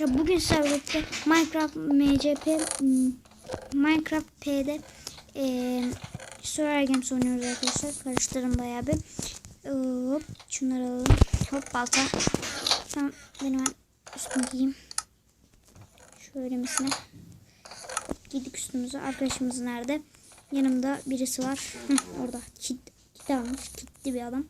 Arkadaşlar bugün birlikte Minecraft MCP hmm, Minecraft P'de eee Survival Games oynuyoruz arkadaşlar. Karıştırın bayağı bir. Hop şunları alalım. Hop balta. Tamam hemen üstümü giyeyim. Şöyle misine. Hop giydik üstümüzü. Arkadaşımız nerede? Yanımda birisi var. Hı, orada. Kit, kit almış. Kitli bir adam.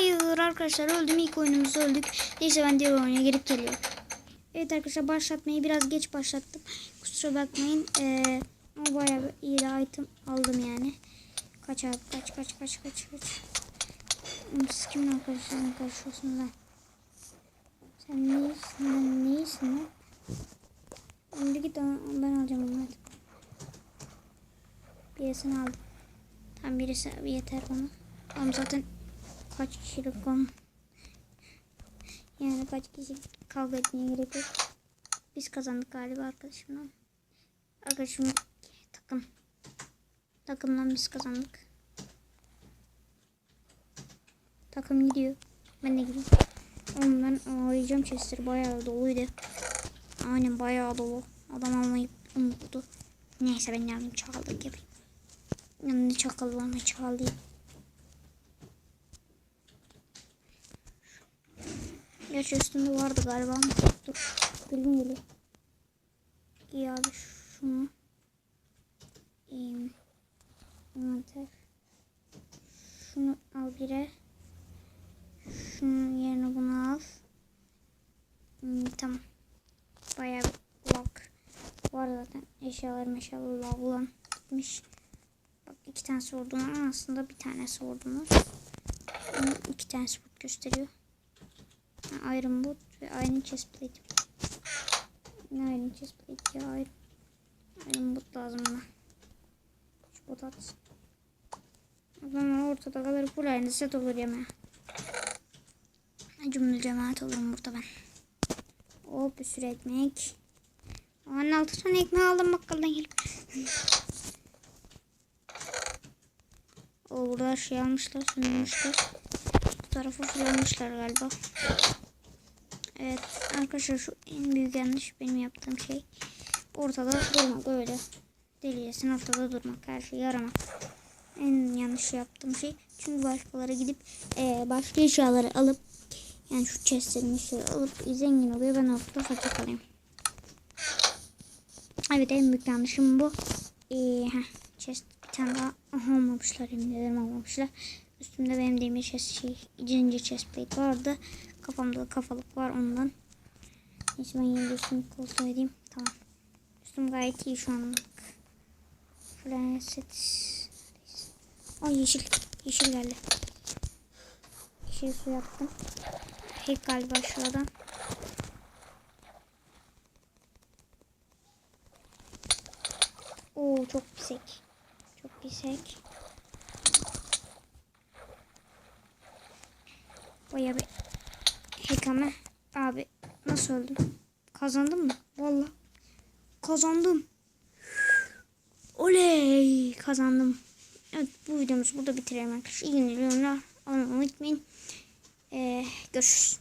Hayır arkadaşlar öldüm ilk oyunumuzda öldük. Neyse ben diğer oyuna girip geliyorum. Evet arkadaşlar başlatmayı biraz geç başlattım. Kusura bakmayın. Ee, ama bayağı iyi de item aldım yani. Kaç abi kaç kaç kaç kaç kaç. Siz kimin arkadaşlarına karışıyorsunuz lan? Sen neyisin lan neyisin lan? Şimdi git ben alacağım hadi. Birisini aldım. Tam birisi yeter bana. Tamam zaten kaç kişilik konu. Yani kaç kişi kavga etmeye gerek yok. Biz kazandık galiba arkadaşımla. Arkadaşım takım. Takımdan biz kazandık. Takım gidiyor. Ben de gideyim. Oğlum ben arayacağım chestleri bayağı doluydu. Aynen bayağı dolu. Adam almayı unuttu. Neyse ben yardım çaldık yapayım. Yani çakal var mı çalayım. Gerçi üstünde vardı galiba ama dur. Gülüm geliyor. Giy abi şunu. Envanter. Şunu al bire. Şunun yerine bunu al. Hmm, tamam. Bayağı lag var zaten. Eşyalar meşyalar laglan gitmiş. Bak iki tane sordum ama aslında bir tane sordum. İki tane spot gösteriyor. Iron boot ve Iron chestplate. Ne Iron chestplate ya Iron. Iron boot lazım bana. Şu bot at. Zaman ortada kalır full aynı set olur yemeğe. Cümle cemaat olurum burada ben. Hop bir sürü ekmek. Anne altı tane ekmek aldım bakkaldan gelip. O burada şey almışlar, sunmuşlar. Bu tarafa fırlamışlar galiba. Evet arkadaşlar şu en büyük yanlış benim yaptığım şey. Ortada durmak öyle. Deliyesin ortada durmak. Her şeyi aramak. En yanlış yaptığım şey. Çünkü başkaları gidip eee, başka eşyaları alıp yani şu chestlerin şey alıp zengin oluyor. Ben ortada fakir kalayım. Evet en büyük yanlışım bu. Ee, heh, chest bir tane daha aha, almamışlar yemin ederim almamışlar. Üstümde benim demir chest şey zincir chest plate vardı. Kafamda da kafalık var ondan. Neyse ben yine üstümü kontrol edeyim. Tamam. Üstüm gayet iyi şu anlık. Flaset. Ay yeşil. Yeşil geldi. Yeşil su yaptım. Hack galiba şuradan. Oo çok pisek. Çok pisek. Baya bir hack ama abi nasıl öldüm? Kazandım mı? Valla. Kazandım. Oley kazandım. Evet bu videomuzu burada bitirelim arkadaşlar. İyi günler. Abone unutmayın. Ee, görüşürüz.